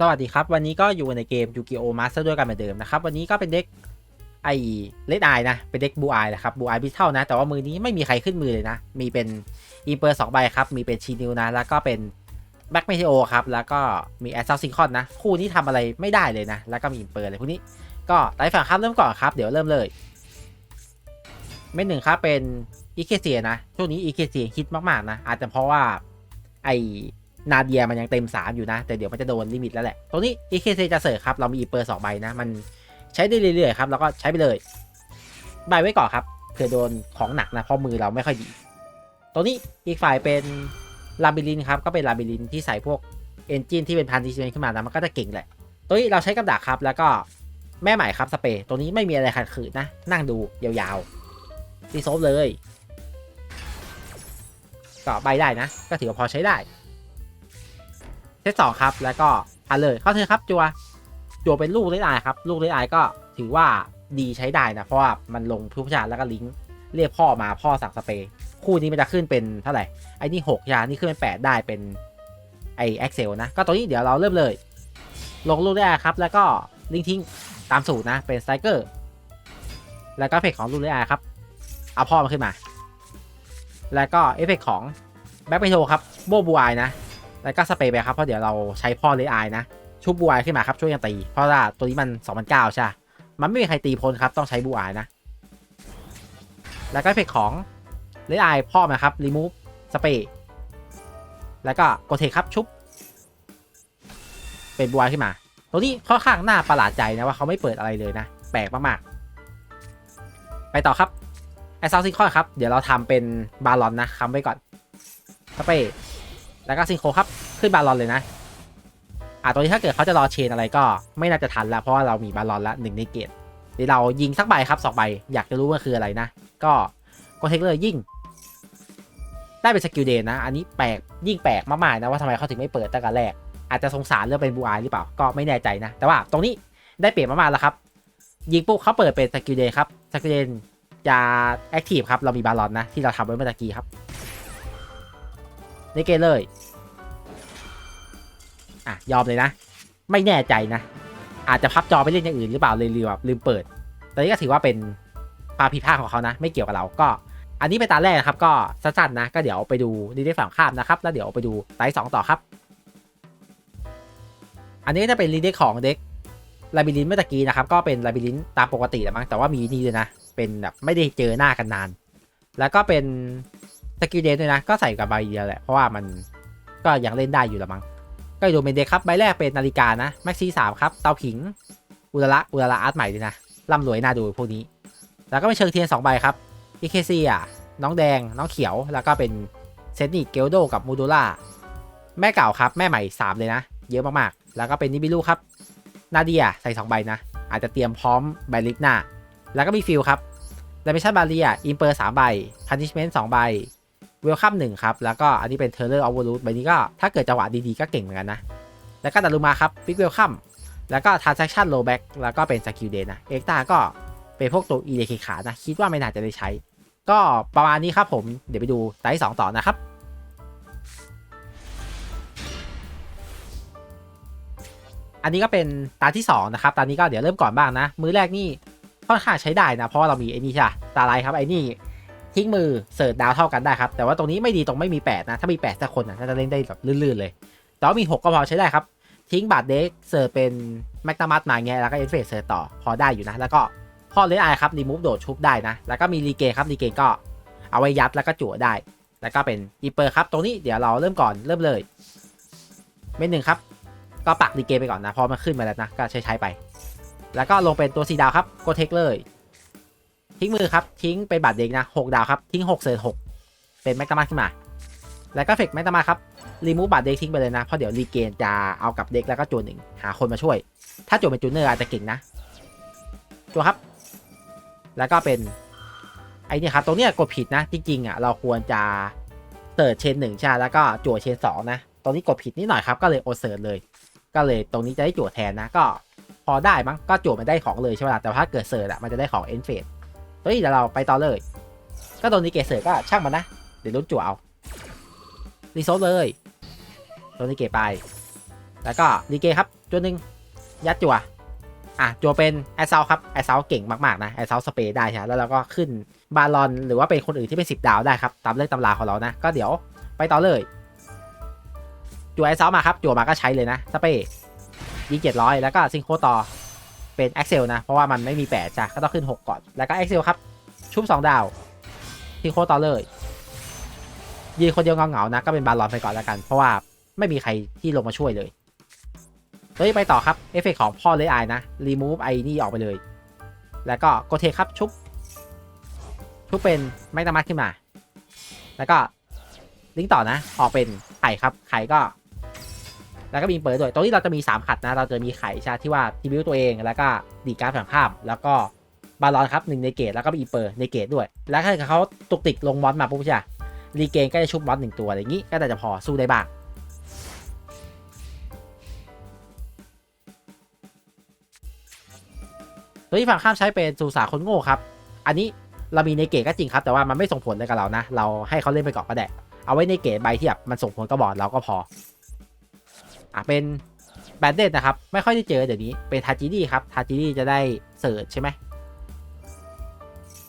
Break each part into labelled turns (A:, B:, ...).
A: สวัสดีครับ วันนี้ก็อยู่ในเกมยูกิโอมาสเตอร์ด้วยกันเหมือนเดิมนะครับ วันนี้ก็เป็นเด็กไอเลดไอนะ เป็นเด็กบูไอนะครับบูไอพิเท่านะ แต่ว่ามือนี้ไม่มีใครขึ้นมือเลยนะ มีเป็นอีเปอร์สองใบครับ มีเป็นชีนิวนะ แล้วก็เป็นแบ็กเมทิโอครับ แล้วก็มีแอสซัสซิคอนนะ คู่นี้ทำอะไรไม่ได้เลยนะ แล้วก็มีอินเปอร์อะไรพวกนี้ ก็ไต่ฝั่งครับเริ่มก่อนครับ เดี๋ยวเริ่มเลยเม็ดหนึ่งครับเป็นอีเคเซียนะ ช่วงนี้อีเคเซียฮิตมากๆนะ อาจจะเพราะว่าไอ นาเดียมันยังเต็ม 3 อยู่นะ แต่เดี๋ยวมันจะโดนลิมิตแล้วแหละ ตรงนี้ EKC จะเสิร์ฟครับ เรามีอีเปอร์สองใบนะ มันใช้ได้เรื่อยๆครับ แล้วก็ใช้ไปเลย ใบไว้ก่อนครับเผื่อโดนของหนักนะ เพราะมือเราไม่ค่อยดี ตรงนี้อีกฝ่ายเป็นลาบิลินครับ ก็เป็นลาบิลินที่ใส่พวกเอนจินที่เป็นพันธุ์ดิเมนขึ้นมานะ มันก็จะเก่งแหละตรงนี้เราใช้กับดักครับ แล้วก็แม่ใหม่ครับสเปรย์ตรงนี้ไม่มีอะไรขัดขืนนะ นั่งดูยาวๆซีโซฟเลยก็ใบได้นะ ก็ถือว่าพอใช้ได้ ซตสองครับ แล้วก็พันเลยเข้าเธอครับจัวจัวเป็นลูกเลดไอครับ ลูกเลดไอก็ถือว่าดีใช้ได้นะ เพราะว่ามันลงผู้พิชาแล้วก็ลิงก์เรียกพ่อมาพ่อสั่งสเปรย์คู่นี้มันจะขึ้นเป็นเท่าไหร่ไอ้นี่หกยานี่ขึ้นเป็นแปดได้เป็นไอเอ็กเซลนะ ก็ตรงนี้เดี๋ยวเราเริ่มเลย ลงลูกเลดไอครับ แล้วก็ลิงทิ้งตามสูตรนะเป็นสไตรเกอร์แล้วก็เอฟเฟกของลูกเลดไอครับเอาพ่อมาขึ้นมา แล้วก็เอฟเฟกของแบ็คเปโทครับโบบูไอนะ แล้วก็สเปรย์ไปครับเพราะเดี๋ยวเราใช้พ่อเลไอนะ ชุบบูไอขึ้นมาครับช่วยกันตี เพราะว่าตัวนี้มัน2009ใช่ มันไม่มีใครตีพ้นครับต้องใช้บูไอนะ แล้วก็เอฟเฟกของเลไอพ่อมาครับรีมูฟสเปรย์แล้วก็กดเทครับชุบ เป็นบูไอขึ้นมา ตัวนี้ค่อนข้างน่าประหลาดใจนะว่าเขาไม่เปิดอะไรเลยนะ แปลกมากๆ ไปต่อครับไอซาวซิคอนครับ เดี๋ยวเราทำเป็นบาลอนนะคำไว้ก่อนสเปรย์ แล้วก็ซิงโครครับขึ้นบาลอนเลยนะอ่าตัวนี้ถ้าเกิดเขาจะรอเชนอะไรก็ไม่น่าจะทันแล้วเพราะว่าเรามีบาลอนละหนึ่งในเกตเดี๋ยวเรายิงสักใบครับสองใบอยากจะรู้ว่าคืออะไรนะ ก็ก็เทคเลยยิ่งได้เป็นสกิลเดนนะ อันนี้แปลกยิ่งแปลกมากๆนะว่าทำไมเขาถึงไม่เปิดตั้งแต่แรก อาจจะสงสารเรื่องเป็นบูอายหรือเปล่าก็ไม่แน่ใจนะ แต่ว่าตรงนี้ได้เปลี่ยนมากๆแล้วครับ ยิงปุ๊บเขาเปิดเป็นสกิลเดนครับสกิลเดนจะแอคทีฟครับเรามีบาลอนนะที่เราทำไว้เมื่อกี้ครับ นเกเลย อะ ยอมเลยนะ ไม่แน่ใจนะ อาจจะพับจอไปเล่นอย่างอื่นหรือเปล่าเลยลืมแบบลืมเปิด ตอนนี้ก็ถือว่าเป็นความผิดพลาดของเขานะ ไม่เกี่ยวกับเราก็ อันนี้เป็นตาแรกนะครับก็สั้นๆนะ ก็เดี๋ยวไปดูดีได้ฝั่งข้ามนะครับ แล้วเดี๋ยวไปดูไตสองต่อครับ อันนี้ก็จะเป็นรีเด็กของเด็กลาบิลินเมื่อตะกี้นะครับ ก็เป็นลาบิลินตามปกติแหละมั้งแต่ว่ามีนี่เลยนะ เป็นแบบไม่ได้เจอหน้ากันนาน แล้วก็เป็น สกิลเดนด้วยนะ ก็ใส่กับใบเดียวแหละ เพราะว่ามันก็ยังเล่นได้อยู่ละมั้งก็ดูเป็นเดครับ ใบแรกเป็นนาฬิกานะแม็กซี่สามครับ เตาผิง อุลระอุลระอาร์ตใหม่ด้วยนะร่ำรวยน่าดูพวกนี้ แล้วก็เป็นเชิงเทียนสองใบครับอีเคซีอะน้องแดง น้องเขียว แล้วก็เป็นเซนนิเกลโดกับมูดูล่า แม่เก่าครับ แม่ใหม่ 3 เลยนะ เยอะมากๆ แล้วก็เป็นนิบิลูครับ นาเดียใส่ 2 ใบนะ อาจจะเตรียมพร้อมใบลิกหน้า แล้วก็มีฟิลครับด i เมชั่นบาเรียอิมเปอร์สามใบพัน i ิชเมนต์สองใบ เวลคัมหนึ่งครับ แล้วก็อันนี้เป็นเทเลอร์ออฟเวอร์รูทใบนี้ก็ถ้าเกิดจังหวะดีๆ ก็เก่งเหมือนกันนะ แล้วก็ดารุมาครับบิ๊กเวลคัมแล้วก็ทราน s ั c ชันโลแบ็กแล้วก็เป็นสกิลเดนนะเอ็กตาก็เป็นพวกตัว e ีเดขานะ คิดว่าไม่น่าจะได้ใช้ ก็ประมาณนี้ครับผมเดี๋ยวไปดูไตสองต่อนะครับอันนี้ก็เป็นตาที่2นะครับตานี้ก็เดี๋ยวเริ่มก่อนบ้างนะ มือแรกนี่ค่อนข้างใช้ได้นะ เพราะว่าเรามีไอ้นี่ใช่ตาไลท์ครับไอ้นี่ ทิ้งมือเสิร์ชดาวเท่ากันได้ครับ แต่ว่าตรงนี้ไม่ดีตรงไม่มี 8 นะ ถ้ามี 8 สักคนนะน่าจะเล่นได้แบบลื่นๆเลย แต่ว่ามี 6 ก็พอใช้ได้ครับ ทิ้งบาดเด็กเสิร์ชเป็นแมกนามัสมาเงี้ยแล้วก็เอฟเฟกเสิร์ชต่อพอได้อยู่นะ แล้วก็พ่อเลนไอครับรีมูฟโดดชุบได้นะ แล้วก็มีรีเกนครับรีเกนก็เอาไว้ยัดแล้วก็จั่วได้ แล้วก็เป็นอีเปอร์ครับ ตรงนี้เดี๋ยวเราเริ่มก่อนเริ่มเลยเม็ดหนึ่งครับ ก็ปักรีเกนไปก่อนนะพอมันขึ้นมาแล้วนะก็ใช้ใช้ไป แล้วก็ลงเป็นตัวสีดาวครับกดเทคเลย ทิ้งมือครับ ทิ้งเป็นบาดเด็กนะหกดาวครับ ทิ้งหกเศษหกเป็นแมกนามาขึ้นมา แล้วก็เฟกแมกนามาครับรีมูฟบาดเด็กทิ้งไปเลยนะ เพราะเดี๋ยวรีเกนจะเอากับเด็กแล้วก็จูนหนึ่งหาคนมาช่วย ถ้าจูนเป็นจูเนอร์อาจจะเก่งนะจูครับ แล้วก็เป็นไอ้นี่ครับตรงเนี้ยกดผิดนะ จริงๆอะเราควรจะเสิร์ชเชนหนึ่งใช่แล้วก็จั่วเชนสองนะตรงนี้กดผิดนิดหน่อยครับก็เลยโอเสิร์เลย ก็เลยตรงนี้จะได้จั่วแทนนะก็พอได้มั้งก็จั่วมันได้ของเลยใช่ไหมล่ะแต่ถ้าเกิดเสิร์ชอะมันจะได้ของเอ็นเฟส เฮ้ยเดี๋ยวเราไปต่อเลย ก็โดนดีเกตเสิร์ฟก็ช่างมันนะ เดี๋ยวลุ้นจั่วเอารีโซฟเลยโดนดีเกตไป แล้วก็ดีเกตครับจัวหนึ่งยัดจัวอะจัวเป็นแอสเซลครับแอสเซลเก่งมากๆนะแอสเซลสเปรย์ได้ใช่ไหมแล้วเราก็ขึ้นบาลอนหรือว่าเป็นคนอื่นที่เป็น10ดาวได้ครับ ตามเรื่องตำราของเรานะ ก็เดี๋ยวไปต่อเลย จัวแอสเซลมาครับ จัวมาก็ใช้เลยนะ สเปรย์ยิงเจ็ดร้อยแล้วก็ซิงโครต่อ เป็นแอคเซลนะ เพราะว่ามันไม่มีแปดจ้ะก็ต้องขึ้น 6 ก่อน แล้วก็แอคเซลครับ ชุบ 2 ดาวซิงโครต่อเลย ยืนคนเดียวเงาๆนะ ก็เป็นบาลอนไปก่อนแล้วกัน เพราะว่าไม่มีใครที่ลงมาช่วยเลยเฮ้ยไปต่อครับ เอฟเฟกของพ่อเลยไอนะ รีมูฟไอนี่ออกไปเลย แล้วก็โกเทครับชุบ ชุบเป็นไม้ตามัดขึ้นมา แล้วก็ลิงก์ต่อนะ ออกเป็นไข่ครับ ไข่ก็ แล้วก็มีเปิดด้วยตรงนี้เราจะมี 3 ขัดนะ เราจะมีไข่ชาที่ว่าทีบิวตัวเอง แล้วก็ดีการ์ดฝั่งข้าม แล้วก็บาลอนครับหนึ่งในเกตแล้วก็มีเปิดในเกตด้วย แล้วถ้าเกิดเขาตุกติกลงมอนมาปุ๊บใช่รีเกนก็จะชุบมอนหนึ่งตัวอะไรอย่างนี้ ก็น่จะพอสู้ได้บ้างตัวที่ฝั่งข้ามใช้เป็นสุสาคนโง่ครับ อันนี้เรามีในเกตก็จริงครับ แต่ว่ามันไม่ส่งผลอะไรกับเรานะ เราให้เขาเล่นไปก่อนก็ได้ เอาไว้ในเกตใบที่แบบมันส่งผลกับบอร์ดเราก็พอ อะเป็นแบนเดตนะครับ ไม่ค่อยได้เจอเดี๋ยวนี้เป็นทาจิดี้ครับทาจิดี้จะได้เสิร์ชใช่ไหม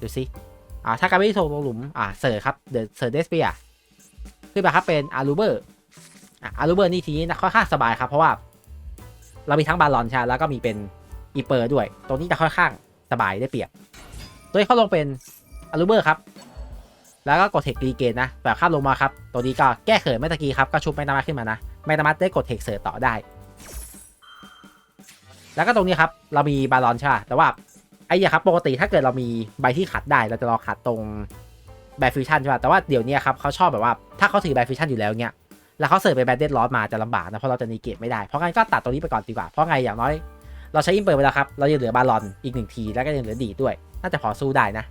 A: ดูสิอ่าถ้าการไม่ส่งลงหลุมอ่าเสิร์ชครับเดอะเสิร์ชเดสเปียขึ้นมาครับเป็นอารูเบอร์อะอารูเบอร์นี่ทีนี้นะค่อนข้างสบายครับเพราะว่า เรามีทั้งบาลอนใช่แล้วก็มีเป็นอีเปอร์ด้วย ตรงนี้จะค่อนข้างสบายได้เปรียบตัวนี้เขาลงเป็นอารูเบอร์ครับแล้วก็กดเทครีเกนนะแบบข้ามลงมาครับ ตัวนี้ก็แก้เขินเมื่อตะกี้ครับ ก็ชุบแมกนามัสขึ้นมานะ แมกนามัสได้กดเทคเสิร์ตต่อได้ แล้วก็ตรงนี้ครับ เรามีบาลอนใช่ปะแต่ว่าไอ้เนี่ยครับปกติถ้าเกิดเรามีใบที่ขัดได้ เราจะรอขัดตรงแบฟิวชั่นใช่ปะแต่ว่าเดี๋ยวนี้ครับเขาชอบแบบว่าถ้าเขาถือแบฟิวชั่นอยู่แล้วเนี่ยแล้วเขาเสิร์ฟไปแบดเดดลอสมาจะลำบากนะเพราะเราจะนีเกตไม่ได้เพราะงั้นก็ตัดตรงนี้ไปก่อนดีกว่าเพราะไงอย่างน้อย เราใช้อินเปิดไปแล้วครับเรายังเหลือบาลอนอีกหนึ่งทีแล้วก็ยังเหลือดีด้วย น่าจะพอสู้ได้นะ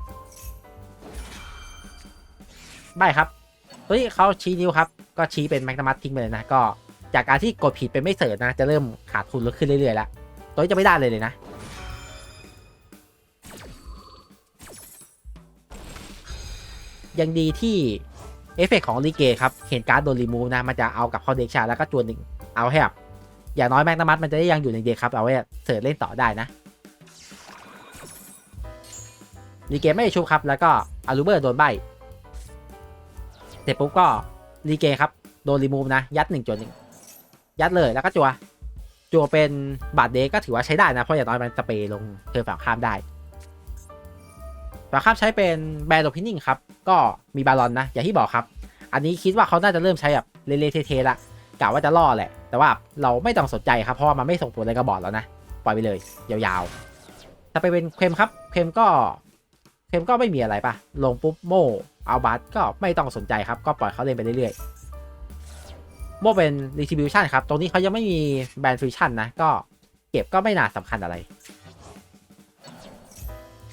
A: ใบครับตัวนี้เขาชี้นิ้วครับ ก็ชี้เป็นแมกนามัสทิ้งไปเลยนะ ก็ จากการที่กดผิดเป็นไม่เสิร์ฟนะ จะเริ่มขาดทุนลดขึ้นเรื่อยๆแล้วตัวนี้จะไม่ได้เลยเลยนะ ยังดีที่เอฟเฟกต์ของลีเกครับ เห็นการ์ดโดนรีมูฟนะ มันจะเอากับเข้าเด็กชาแล้วก็จวนหนึ่งเอาให้แบบอย่างน้อยแมกนามัสมันจะได้ยังอยู่ในเด็กครับ เอาไว้เสิร์ฟเล่นต่อได้นะลีเกไม่ได้ชุบครับ แล้วก็อารูเบอร์โดนใบเสร็จปุ๊บก็ลีเกครับ โดนรีมูฟนะ ยัดหนึ่งจวนหนึ่ง ยัดเลยแล้วก็จัวจัวเป็นบาดเดก็ถือว่าใช้ได้นะ เพราะอย่างน้อยมันสเปรย์ลงเทิร์ฝั่งข้ามได้ฝั่งข้ามใช้เป็นแบรนด์โอพินิ่งครับ ก็มีบาลอนนะ อย่างที่บอกครับ อันนี้คิดว่าเขาน่าจะเริ่มใช้แบบเละๆเทๆละกะว่าจะล่อแหละ แต่ว่าเราไม่ต้องสนใจครับเพราะว่ามันไม่ส่งผลอะไรกับบอร์ดแล้วนะปล่อยไปเลยยาวๆถ้าไปเป็นเคมครับเคมก็เคมก็ไม่มีอะไรปะลงปุ๊บโมเอาบัตก็ไม่ต้องสนใจครับก็ปล่อยเขาเล่นไปเรื่อย ๆโมเป็น retribution ครับ ตรงนี้เขายังไม่มีแบนฟิวชั่นนะ ก็เก็บก็ไม่น่าสำคัญอะไร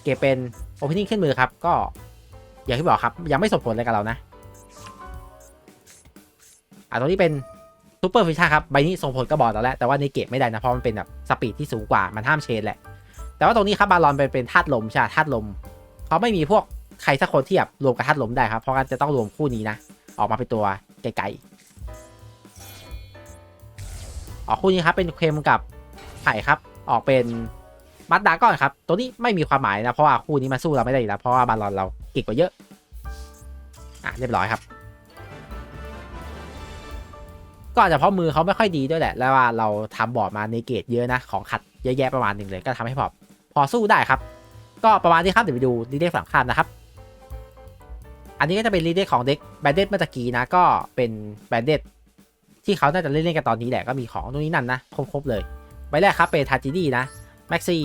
A: เก็บเป็น opening ขึ้นมือครับ ก็อย่างที่บอกครับ ยังไม่ส่งผลอะไรกับเรานะ อะตรงนี้เป็นซูเปอร์ฟิชชั่นครับ ใบนี้ส่งผลกับบอร์ดเราแล้ว แต่ว่าในเกตไม่ได้นะ เพราะมันเป็นแบบสปีดที่สูงกว่า มันห้ามเชนแหละ แต่ว่าตรงนี้ครับบาลอนเป็นเป็นธาตุลมใช่ธาตุลม เขาไม่มีพวกใครสักคนที่แบบรวมกับธาตุลมได้ครับ เพราะงั้นจะต้องรวมคู่นี้นะ ออกมาเป็นตัวไกลๆ ออกคู่นี้ครับเป็นเคมกับไผ่ครับ ออกเป็นมัดดาก้อนครับ ตัวนี้ไม่มีความหมายนะ เพราะว่าคู่นี้มาสู้เราไม่ได้แล้ว เพราะว่าบาลอนเราเก่งกว่าเยอะ อะเรียบร้อยครับ ก็อาจจะเพราะมือเขาไม่ค่อยดีด้วยแหละ แล้วว่าเราทำบอร์ดมาในเกตเยอะนะ ของขัดเยอะแยะประมาณหนึ่งเลย ก็ทำให้พอพอสู้ได้ครับ ก็ประมาณนี้ครับ เดี๋ยวไปดูลีเด็กฝั่งข้ามนะครับ อันนี้ก็จะเป็นลีเด็กของเด็กแบนเด็ดเมื่อกี้นะ ก็เป็นแบนเด็ด ที่เขาน่าจะเล่นๆกันตอนนี้แหละก็มีของตรงนี้นั่นนะครบๆเลยใบแรกครับเป็นทาจิดีนะแม็กซี่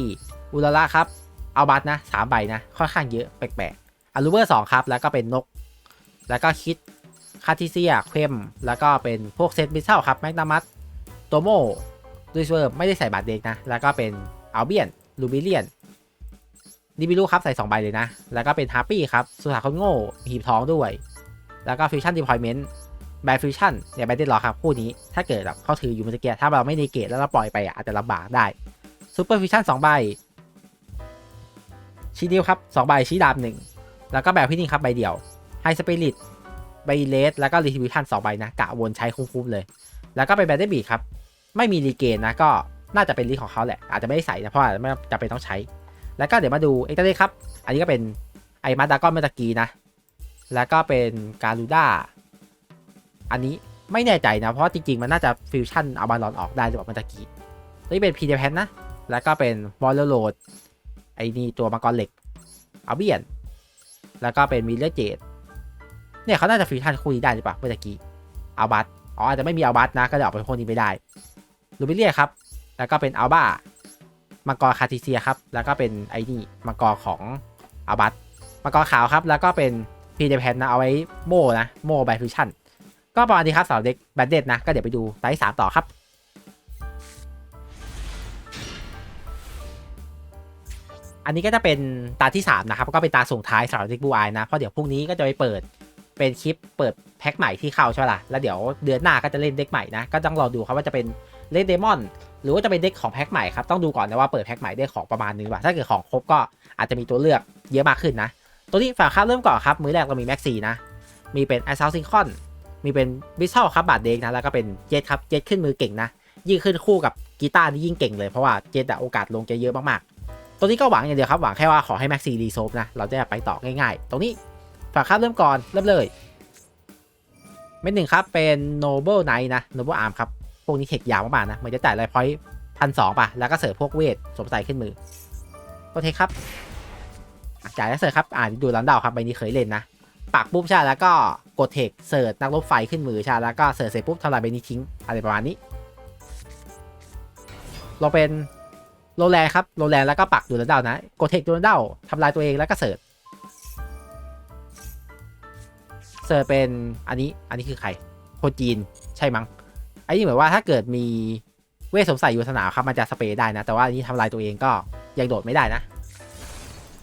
A: อุลาร่าครับเอาบัตนะสามใบนะค่อนข้างเยอะแปลกๆอารูเบอร์สองครับแล้วก็เป็นนก แล้วก็คิดคาทิเซียเคมแล้วก็เป็นพวกเซตบิเซลครับแมกนามัสโตโมดูสเวิร์ไม่ได้ใส่บาทเด็กนะ แล้วก็เป็นอัลเบียนลูบิเลียนดิบิลูครับใส่ 2 ใบเลยนะ แล้วก็เป็นฮาร์ปี้ครับสุสาคนโง่หีบท้องด้วย แล้วก็ฟิวชั่นดีพอยเมนต์ แบฟิวชั่นเนี่ยแบดเดนรอครับคู่นี้ถ้าเกิดแบบเขาถืออยู่มันจะเกียร์ถ้าเราไม่ในเกตแล้วเราปล่อยไปอาจจะลำบากได้ซูเปอร์ฟิวชั่น2ใบชีดิวครับ2ใบชี้ดาบหนึ่งแล้วก็แบบพี่นี่ครับใบเดียวไฮสปิริตใบเลสแล้วก็รีทิวิชั่นสองใบนะกะวนใช้คุ้มๆเลย แล้วก็ไปแบตเตอร์บีครับไม่มีรีเกนนะก็น่าจะเป็นลิสของเขาแหละ อาจจะไม่ได้ใส่นะเพราะอาจจะไม่จำเป็นต้องใช้ แล้วก็เดี๋ยวมาดูเอ็กซ์เตอร์ครับ อันนี้ก็เป็นไอมาดากอนเมื่อตะกี้นะ แล้วก็เป็นการูด้า อันนี้ไม่แน่ใจนะ เพราะจริง ๆ มันน่าจะฟิวชั่นเอาบาลอนออกได้หรือเปล่าเมื่อกี้นี่เป็นพีเดแพนนะ แล้วก็เป็นวอลเลอร์โรดไอ้นี่ตัวมังกรเหล็กเอาเบียน แล้วก็เป็นมิเลเจดเนี่ยเขาน่าจะฟิวชั่นคู่นี้ได้หรือเปล่าเมื่อกี้เอาบัตอ๋ออาจจะไม่มีเอาบัตนะ ก็เลยออกเป็นคู่นี้ไม่ได้ลูบิเลียครับ แล้วก็เป็นอัลบ้ามังกรคาติเซียครับ แล้วก็เป็นไอ้นี่มังกรของอัลบัตมังกรขาวครับ แล้วก็เป็นพีเดแพนนะเอาไว้โม่นะโม่ไบฟิวชั่น ก็ประมาณนี้ครับสำหรับเด็กแบดเด็ดนะ ก็เดี๋ยวไปดูไตที่สามต่อครับอันนี้ก็จะเป็นตาที่ 3 นะครับ ก็เป็นตาส่งท้ายสำหรับเด็กบูไอนะ เพราะเดี๋ยวพรุ่งนี้ก็จะไปเปิดเป็นคลิปเปิดแพ็คใหม่ที่เข้าใช่ไหมล่ะ แล้วเดี๋ยวเดือนหน้าก็จะเล่นเด็กใหม่นะ ก็ต้องรอดูครับว่าจะเป็นเลดเดมอน หรือว่าจะเป็นเด็กของแพ็คใหม่ครับ ต้องดูก่อนนะว่าเปิดแพ็คใหม่ได้ของประมาณนึงว่ะถ้าเกิดของครบก็อาจจะมีตัวเลือกเยอะมากขึ้นนะ ตัวนี้ฝากครับเริ่มก่อนครับ มือแรกเรามีแม็กซี่นะ มีเป็นไอซ l ซิงคอน มีเป็นบิซ a ลครับบาดเด็กนะแล้วก็เป็นเจตครับเจตขึ้นมือเก่งนะยิ่งขึ้นคู่กับกีตาร์นี่ยิ่งเก่งเลยเพราะว่าเจตอะโอกาสลงจะเยอะมากๆตัวนี้ก็หวังอย่างเดียวครับหวังแค่ว่าขอให้แม็กซี่รีโซฟนะเราจะไปต่อง่ายๆ ตรงนี้ฝากครับเริ่มก่อนเริ่มเลยเม็ดหนึ่งครับเป็น Noble Knight นะ Noble Arm ครับพวกนี้เทคยาวมากๆนะมันจะจ่ายไลพอยต์พันสองป่ะแล้วก็เสิร์ฟพวกเวทสวมใส่ขึ้นมือโอเคครับจ่ายแล้วเสิร์ฟครับอ่านดูลันดาวครับใบนี้เคยเล่นนะ ปักปุ๊บใช่แล้วก็กดเทคเสิร์ชนักรบไฟขึ้นมือใช่แล้วก็เสิร์ชเสร็จปุ๊บทำลายใบนี้ทิ้งอะไรประมาณนี้ เราเป็นโรแลนครับโรแลนแล้วก็ปักดูลันดานะกดเทคดูลันดาทำลายตัวเองแล้วก็เสิร์ชเสิร์ชเป็นอันนี้อันนี้คือใครคนจีนใช่มั้งไอ้นี่เหมือนว่าถ้าเกิดมีเวทสมใส่อยู่สนามครับมันจะสเปรย์ได้นะ แต่ว่าอันนี้ทำลายตัวเองก็ยังโดดไม่ได้นะ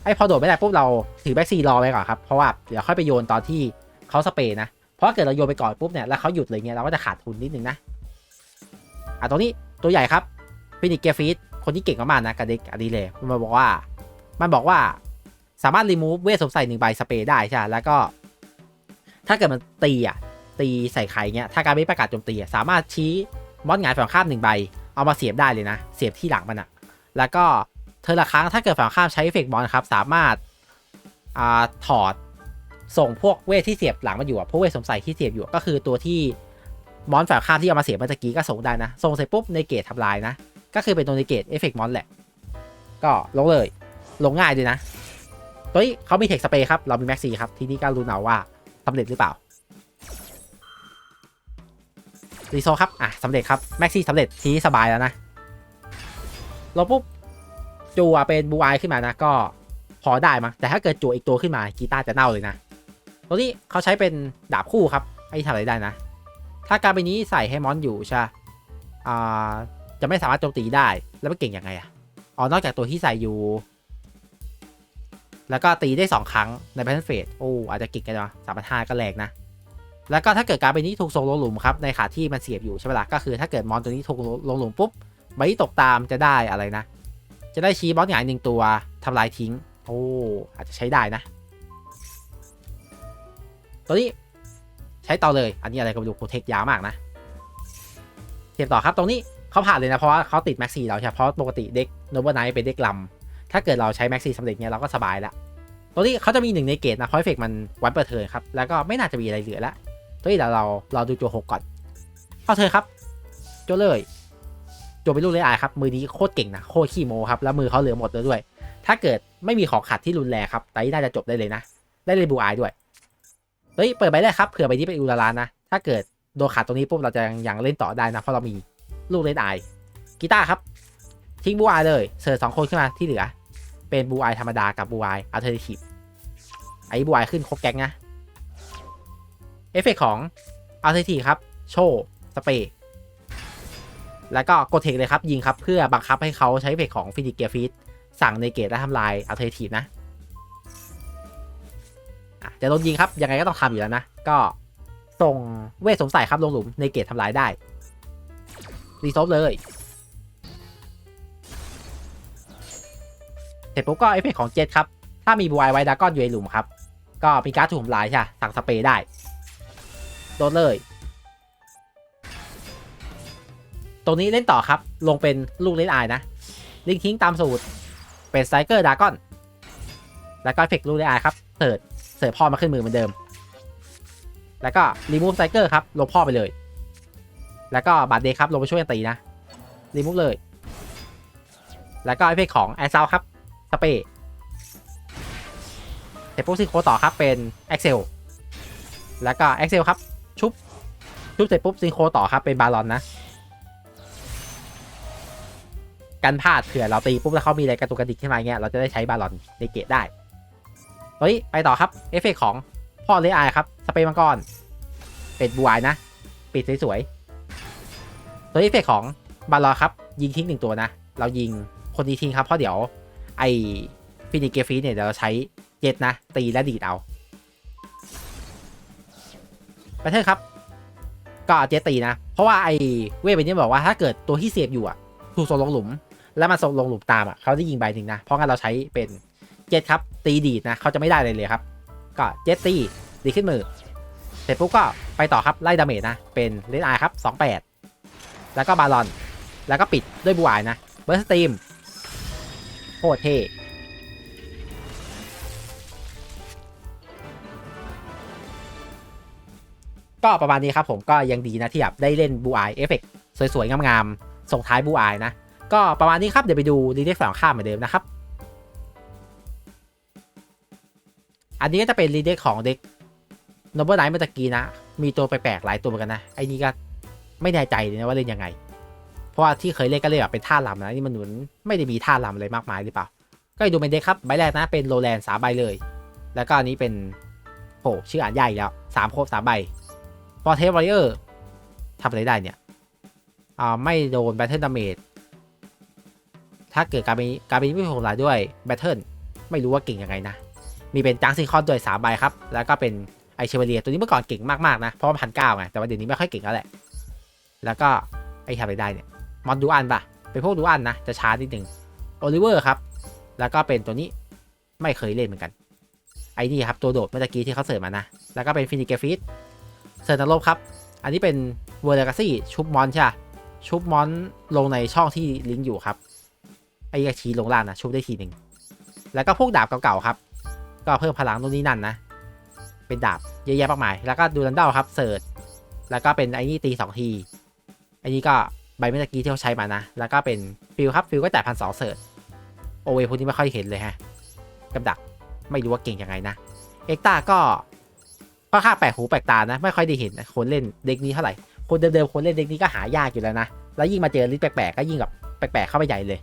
A: ไอ้พอโดดไม่ได้ปุ๊บเราถือแบ็กซีรอไว้ก่อนครับ เพราะว่าเดี๋ยวค่อยไปโยนตอนที่เขาสเปรย์นะ เพราะเกิดเราโยนไปก่อนปุ๊บเนี่ยแล้วเขาหยุดเลยเงี้ยเราก็จะขาดทุนนิดนึงนะ อะตรงนี้ตัวใหญ่ครับฟินิกเกฟีดคนที่เก่งมากๆนะกับเด็กอันนี้เลยมันบอกว่า มันบอกว่าสามารถรีมูฟเวทสมใส่หนึ่งใบสเปรย์ได้ใช่แล้วก็ ถ้าเกิดมันตีอะตีใส่ใครเงี้ยถ้าการไม่ประกาศโจมตีอะสามารถชี้มอสหงายฝั่งข้ามหนึ่งใบเอามาเสียบได้เลยนะ เสียบที่หลังมันอะแล้วก็ เธอละครั้งถ้าเกิดฝั่งข้ามใช้เอฟเฟกต์มอนครับ สามารถอ่าถอดส่งพวกเวทที่เสียบหลังมันอยู่อะพวกเวทสมใส่ที่เสียบอยู่ก็คือตัวที่มอนฝั่งข้ามที่เอามาเสียบเมื่อกี้ก็ส่งได้นะ ส่งเสร็จปุ๊บในเกตทำลายนะ ก็คือเป็นตัวในเกตเอฟเฟกต์มอนแหละ ก็ลงเลย ลงง่ายด้วยนะตัวนี้เขามีเทคสเปรย์ครับ เรามีแม็กซี่ครับ ทีนี้ก็รู้เอาว่าสำเร็จหรือเปล่ารีโซครับ อะสำเร็จครับ แม็กซี่สำเร็จทีนี้สบายแล้วนะลงปุ๊บ จัวเป็นบูไอขึ้นมานะก็พอได้มั้งแต่ถ้าเกิดจัวอีกตัวขึ้นมากีตาร์จะเน่าเลยนะ ตัวนี้เขาใช้เป็นดาบคู่ครับไอ้ทำอะไรได้นะ ถ้าการไปนี้ใส่ให้มอนอยู่ใช่อ่าจะไม่สามารถโจมตีได้แล้วมันเก่งยังไงอะอ๋อนอกจากตัวที่ใส่อยู่ แล้วก็ตีได้ 2 ครั้งในแพนเฟสโอ้อาจจะเก่งกันนะสามพันห้าก็แรงนะ แล้วก็ถ้าเกิดการไปนี้ถูกส่งลงหลุมครับในขาที่มันเสียบอยู่ใช่ไหมล่ะก็คือถ้าเกิดมอนตัวนี้ถูกลงหลุมปุ๊บใบที่ตกตามจะได้อะไรนะ จะได้ชี้บอสหงายหนึ่งตัวทำลายทิ้ง โอ้อาจจะใช้ได้นะ ตัวนี้ใช้ต่อเลย อันนี้อะไรก็ไม่รู้โปรเทคยาวมากนะเทียบต่อครับตรงนี้เขาผ่านเลยนะ เพราะว่าเขาติดแม็กซี่เราใช่เพราะปกติเด็กโนเบอร์ไนท์เป็นเด็กลำถ้าเกิดเราใช้แม็กซี่สำเร็จเนี่ยเราก็สบายละตัวนี้เขาจะมีหนึ่งในเกตนะเพราะเอฟเฟกมันวันเปิดเทิร์นครับแล้วก็ไม่น่าจะมีอะไรเหลือละตัวนี้เดี๋ยวเราเราดูตัวหกก่อนเข้าเธอครับโจเลย โจเป็นลูกเลยอายครับมือนี้โคตรเก่งนะโคตรขี้โมครับแล้วมือเขาเหลือหมดเลยด้วย ถ้าเกิดไม่มีของขัดที่รุนแรงครับไตน่าจะจบได้เลยนะ ได้เลยบูอายด้วยเฮ้ยเปิดใบแรกครับเผื่อใบนี้เป็นอุลาลานนะ ถ้าเกิดโดนขัดตรงนี้ปุ๊บเราจะยังเล่นต่อได้นะ เพราะเรามีลูกเล่นอายกีตาร์ครับ ทิ้งบูอายเลยเสิร์ฟสองคนขึ้นมาที่เหลือ เป็นบูอายธรรมดากับบูอายอัลเทอร์เนทีฟไอ้บูอายขึ้นครบแก๊งนะเอฟเฟกของอัลเทอร์เนทีฟครับโชว์สเปร์ แล้วก็กดเทคเลยครับ ยิงครับเพื่อบังคับให้เขาใช้เพกของฟินิกเกียฟีดสั่งในเกตและทำลายอัลเทอร์ทีฟนะจะโดนยิงครับ ยังไงก็ต้องทำอยู่แล้วนะ ก็ส่งเวทสงสัยครับลงหลุมในเกตทำลายได้ รีซอฟเลยเสร็จปุ๊บก็เอฟเฟกของเจ็ตครับ ถ้ามีบูไอไวดากอนอยู่ในหลุมครับ ก็มีการ์ดถูกทำลายใช่สั่งสเปรย์ได้ โดนเลย ตรงนี้เล่นต่อครับ ลงเป็นลูกเล่นอายนะ ลิงทิ้งตามสูตร เป็นไซเกอร์ดากอน แล้วก็เฟกลูกเล่นอายครับ เสิร์ชเสิร์ชพ่อมาขึ้นมือเหมือนเดิม แล้วก็รีมูฟไซเกอร์ครับ ลงพ่อไปเลย แล้วก็บาดเดย์ครับ ลงไปช่วยกันตีนะ รีมูฟเลย แล้วก็เอเฟกของแอซาวครับ สเปรย์เสร็จปุ๊บซิงโคต่อครับ เป็น Excel แล้วก็ Excel ครับ ชุบ ชุบเสร็จปุ๊บซิงโคต่อครับ เป็นบาลอนนะ กันพลาดเผื่อเราตีปุ๊บแล้วเขามีอะไรกระตุกกระดิกขึ้นมาเงี้ยเราจะได้ใช้บาลอนในเกตได้เฮ้ไปต่อครับเอฟเฟกต์ของพ่อเลไอครับสเปรย์มังกรเป็ดบูไอนะปิดสวยๆตัวเอฟเฟกต์ของบาลอนครับยิงทิ้งหนึ่งตัวนะ เรายิงคนนี้ทิ้งครับเพราะเดี๋ยวไอฟินิเกฟีเนี่ยเดี๋ยวเราใช้เจ็ตนะ ตีและดีดเอาไปเถอะครับ ก็เจ็ตตีนะ เพราะว่าไอเวทเป็นนี้บอกว่าถ้าเกิดตัวที่เสียบอยู่อะถูกส่งลงหลุม แล้วมันส่งลงหลุมตามอะเขาจะยิงใบหนึ่งนะ เพราะงั้นเราใช้เป็นเจ็ตครับ ตีดีดนะเขาจะไม่ได้เลยเลยครับ ก็เจ็ตตี ดีขึ้นมือ เสร็จปุ๊บก็ไปต่อครับ ไล่ดาเมจนะ เป็นเลนไอครับ28แปดแล้วก็บาลอน แล้วก็ปิดด้วยบูไอนะ เบอร์สตรีมโคตรเท่ก็ประมาณนี้ครับผมก็ยังดีนะที่แบบได้เล่นบูไอเอฟเฟกสวยๆ งามๆ ส่งท้ายบูไอนะ ก็ประมาณนี้ครับ เดี๋ยวไปดูดีเด็กฝั่งข้ามเหมือนเดิมนะครับ อันนี้ก็จะเป็นรีเด็กของเด็กโนเบิลไนท์เมื่อตะกี้นะ มีตัวแปลกๆหลายตัวเหมือนกันนะ ไอ้นี่ก็ไม่แน่ใจเลยนะว่าเล่นยังไง เพราะว่าที่เคยเล่นก็เล่นแบบเป็นท่าลำนะนี่มันเหมือนไม่ได้มีท่าลำอะไรมากมายหรือเปล่า ก็ดูเป็นเด็กครับใบแรกนะเป็นโรแลนสามใบเลย แล้วก็อันนี้เป็นโหชื่ออ่านใหญ่แล้วสามโครบสามใบพอเทปวอริเออร์ทำอะไรได้เนี่ยอ่าไม่โดนแบทเทิลดาเมจ ถ้าเกิดการเป็นการเป็นไม่โหดร้ายด้วยแบทเทิลไม่รู้ว่าเก่งยังไงนะ มีเป็นจังซิคอนด้วยสามใบครับ แล้วก็เป็นไอเชเวเลียตัวนี้เมื่อก่อนเก่งมากๆนะ เพราะว่าพันเก้าไง แต่ว่าเดี๋ยวนี้ไม่ค่อยเก่งแล้วแหละ แล้วก็ไอทำอะไรได้เนี่ย มอนดูอันปะเป็นพวกดูอันนะ จะช้านิดนึงโอลิเวอร์ครับ แล้วก็เป็นตัวนี้ไม่เคยเล่นเหมือนกัน ไอนี่ครับตัวโดดเมื่อกี้ที่เขาเสิร์ฟมานะ แล้วก็เป็นฟินิกเกฟิตเซอร์นารบครับ อันนี้เป็นเวอร์เลกาซี่ชุบมอนใช่ชุบมอนลงในช่องที่ลิงก์อยู่ครับ อ้กระชี้ลงล่างนะชุบได้ทีหนึ่งแล้วก็พวกดาบเก่าๆครับ ก็เพิ่มพลังตรงนี้นั่นนะ เป็นดาบเยอะแยะมากมาย แล้วก็ดูรันเดลครับเสิร์ชแล้วก็เป็นไอ้นี่ตีสองทีไอ้นี่ก็ใบเมื่อกี้ที่เขาใช้มานะ แล้วก็เป็นฟิลครับฟิลก็จ่ายพันสองเสิร์ชโอเวพวกนี้ไม่ค่อยเห็นเลยฮะกับดักไม่รู้ว่าเก่งยังไงนะเอ็กตาก็ค่อนข้างแปลกหูแปลกตานะ ไม่ค่อยได้เห็นคนเล่นเด็กนี้เท่าไหร่คนเดิมๆคนเล่นเด็กนี้ก็หายากอยู่แล้วนะ แล้วยิ่งมาเจอลิสแปลกๆก็ยิ่งแบบแปลกๆเข้าไปใหญ่เลย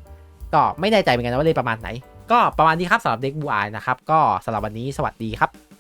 A: ก็ไม่แน่ใจเหมือนกันนะว่าเล่นประมาณไหน ก็ประมาณนี้ครับสำหรับเด็กบูอายนะครับ ก็สำหรับวันนี้สวัสดีครับ